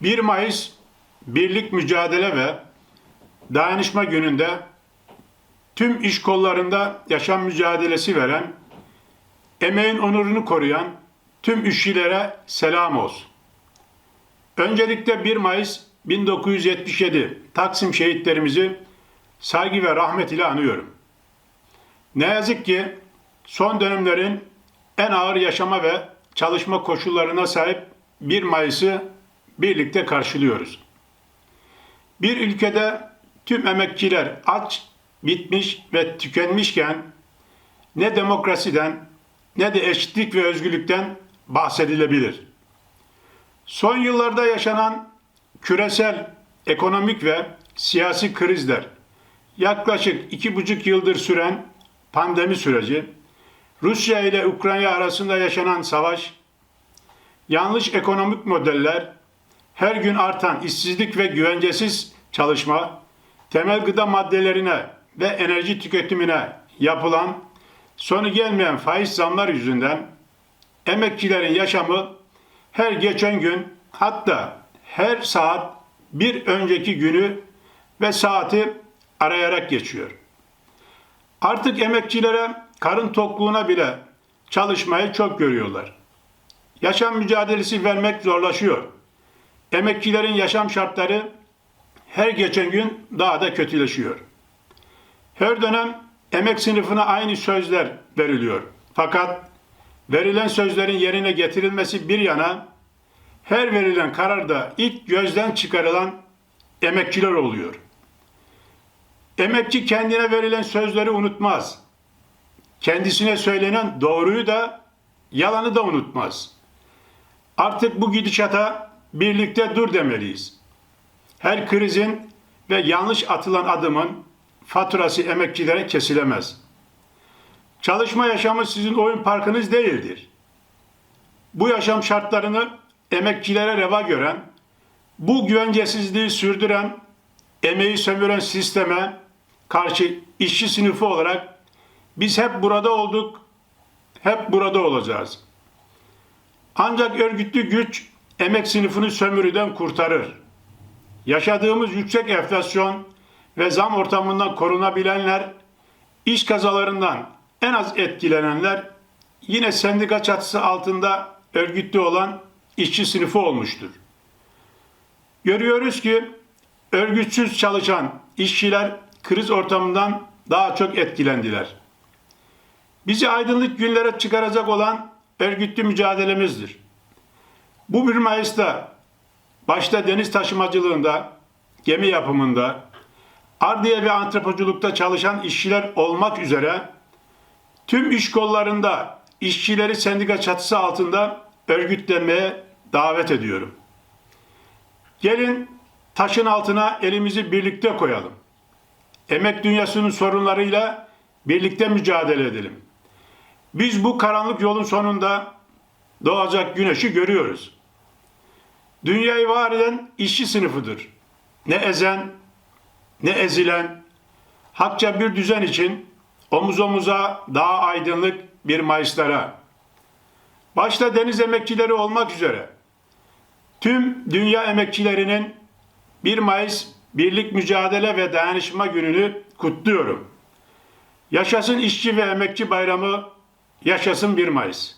1 Mayıs Birlik Mücadele ve Dayanışma Günü'nde tüm iş kollarında yaşam mücadelesi veren, emeğin onurunu koruyan tüm işçilere selam olsun. Öncelikle 1 Mayıs 1977 Taksim şehitlerimizi saygı ve rahmet ile anıyorum. Ne yazık ki son dönemlerin en ağır yaşama ve çalışma koşullarına sahip 1 Mayıs'ı birlikte karşılıyoruz. Bir ülkede tüm emekçiler aç, bitmiş ve tükenmişken ne demokrasiden ne de eşitlik ve özgürlükten bahsedilebilir. Son yıllarda yaşanan küresel ekonomik ve siyasi krizler, yaklaşık iki buçuk yıldır süren pandemi süreci, Rusya ile Ukrayna arasında yaşanan savaş, yanlış ekonomik modeller, her gün artan işsizlik ve güvencesiz çalışma, temel gıda maddelerine ve enerji tüketimine yapılan sonu gelmeyen faiz zamlar yüzünden emekçilerin yaşamı her geçen gün hatta her saat bir önceki günü ve saati arayarak geçiyor. Artık emekçilere karın tokluğuna bile çalışmayı çok görüyorlar. Yaşam mücadelesi vermek zorlaşıyor. Emekçilerin yaşam şartları her geçen gün daha da kötüleşiyor. Her dönem emek sınıfına aynı sözler veriliyor. Fakat verilen sözlerin yerine getirilmesi bir yana her verilen kararda ilk gözden çıkarılan emekçiler oluyor. Emekçi kendine verilen sözleri unutmaz. Kendisine söylenen doğruyu da yalanı da unutmaz. Artık bu gidişata birlikte dur demeliyiz. Her krizin ve yanlış atılan adımın faturası emekçilere kesilemez. Çalışma yaşamı sizin oyun parkınız değildir. Bu yaşam şartlarını emekçilere reva gören, bu güvencesizliği sürdüren, emeği sömüren sisteme karşı işçi sınıfı olarak biz hep burada olduk, hep burada olacağız. Ancak örgütlü güç emek sınıfını sömürüden kurtarır. Yaşadığımız yüksek enflasyon ve zam ortamından korunabilenler, iş kazalarından en az etkilenenler yine sendika çatısı altında örgütlü olan işçi sınıfı olmuştur. Görüyoruz ki örgütsüz çalışan işçiler kriz ortamından daha çok etkilendiler. Bizi aydınlık günlere çıkaracak olan örgütlü mücadelemizdir. Bu 1 Mayıs'ta başta deniz taşımacılığında, gemi yapımında, ardiye ve antrepoculukta çalışan işçiler olmak üzere tüm iş kollarında işçileri sendika çatısı altında örgütlenmeye davet ediyorum. Gelin taşın altına elimizi birlikte koyalım. Emek dünyasının sorunlarıyla birlikte mücadele edelim. Biz bu karanlık yolun sonunda doğacak güneşi görüyoruz. Dünyayı var eden işçi sınıfıdır. Ne ezen, ne ezilen, hakça bir düzen için omuz omuza daha aydınlık bir Mayıslara, başta deniz emekçileri olmak üzere tüm dünya emekçilerinin 1 Mayıs Birlik Mücadele ve Dayanışma Günü'nü kutluyorum. Yaşasın işçi ve emekçi bayramı, yaşasın 1 Mayıs.